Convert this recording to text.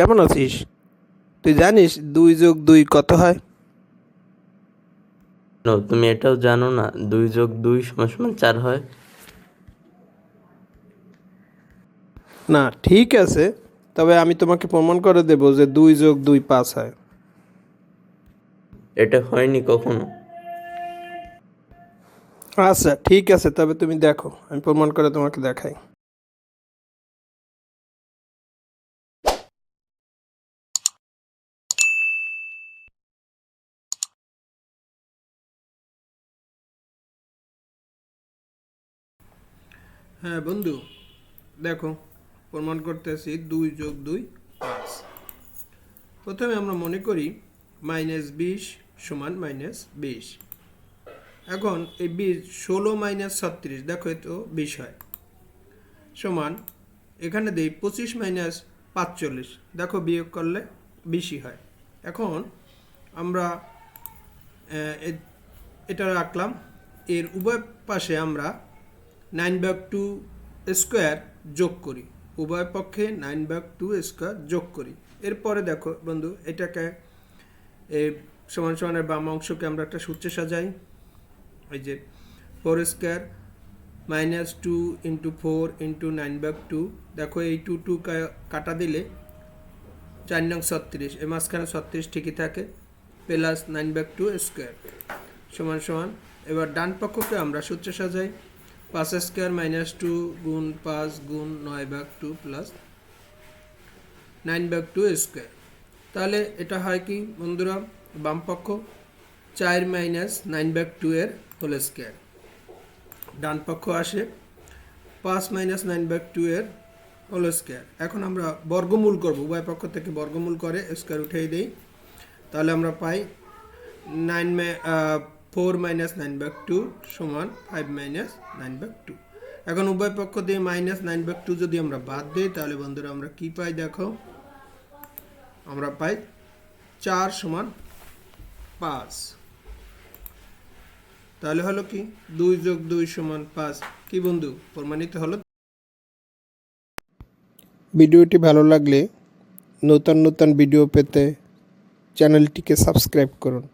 কেমন আছিস? তুই জানিস দুই যোগ দুই কত হয়? নো তুমি এটাও জানো না দুই যোগ দুই সমান সমান চার হয়। না ঠিক আছে তবে আমি তোমাকে প্রমাণ করে দেব যে দুই যোগ দুই পাঁচ হয়। এটা হয়নি কখনো। আচ্ছা ঠিক আছে তবে তুমি দেখো আমি প্রমাণ করে তোমাকে দেখাই। হ্যাঁ বন্ধু। দেখো, প্রমাণ করতেছি দুই যোগ দুই, পাঁচ। প্রথমে আমরা মনে করি, মাইনাস বিশ সমান মাইনাস বিশ। এখন এই বিশ ষোলো মাইনাস ছত্রিশ, দেখো তো বিশ হয়। সমান, এখানে দিই পঁচিশ মাইনাস পাঁচচল্লিশ, দেখো বিয়োগ করলে বিশই হয়। এখন আমরা এটা রাখলাম। এর উভয় পাশে আমরা নাইন বাই টু স্কোয়ার যোগ করি। উভয় পক্ষে নাইন বাই টু স্কোয়ার যোগ করি। এরপরে দেখো বন্ধু, এটাকে এই সমান সমানের বাম অংশকে আমরা একটা সূত্রে সাজাই। এই যে four square minus two into four into nine by two. দেখো এই টু টু কাটা দিলে চার নং ছত্রিশ, এর মাঝখানে ছত্রিশ ঠিকই থাকে, plus nine by two square. সমান সমান। এবার ডান পক্ষকে আমরা সূত্রে সাজাই। পাঁচ স্কোয়ার মাইনাস টু গুণ পাঁচ গুণ নয় ভাগ টু প্লাস নাইন ভাগ টু স্কোয়ার। তাহলে এটা হয় কি বন্ধুরা? বাম পক্ষ, চার মাইনাস নাইন ভাগ টু এর হোল স্কোয়ার। ডান আসে, পাঁচ মাইনাস নাইন ভাগ টু এর হোল স্কোয়ার। এখন আমরা বর্গমূল করব। উভয় পক্ষ থেকে বর্গমূল করে স্কোয়ার উঠিয়ে দিই। তাহলে আমরা পাই নাইন ফোর মাইনাস নাইন ভাগ টু সমান ফাইভ মাইনাস নাইন ভাগ টু। এখন উভয় পক্ষ দিয়ে মাইনাস নাইন ভাগ টু যদি আমরা বাদ দিই, তাহলে বন্ধুরা আমরা কি পাই দেখো? আমরা পাই চার সমান পাঁচ। তাহলে হলো কি? দুই যোগ দুই সমান পাঁচ। কি বন্ধু? প্রমাণিত হলো? ভিডিওটি ভালো লাগলে নতুন নতুন ভিডিও পেতে চ্যানেলটিকে সাবস্ক্রাইব করুন।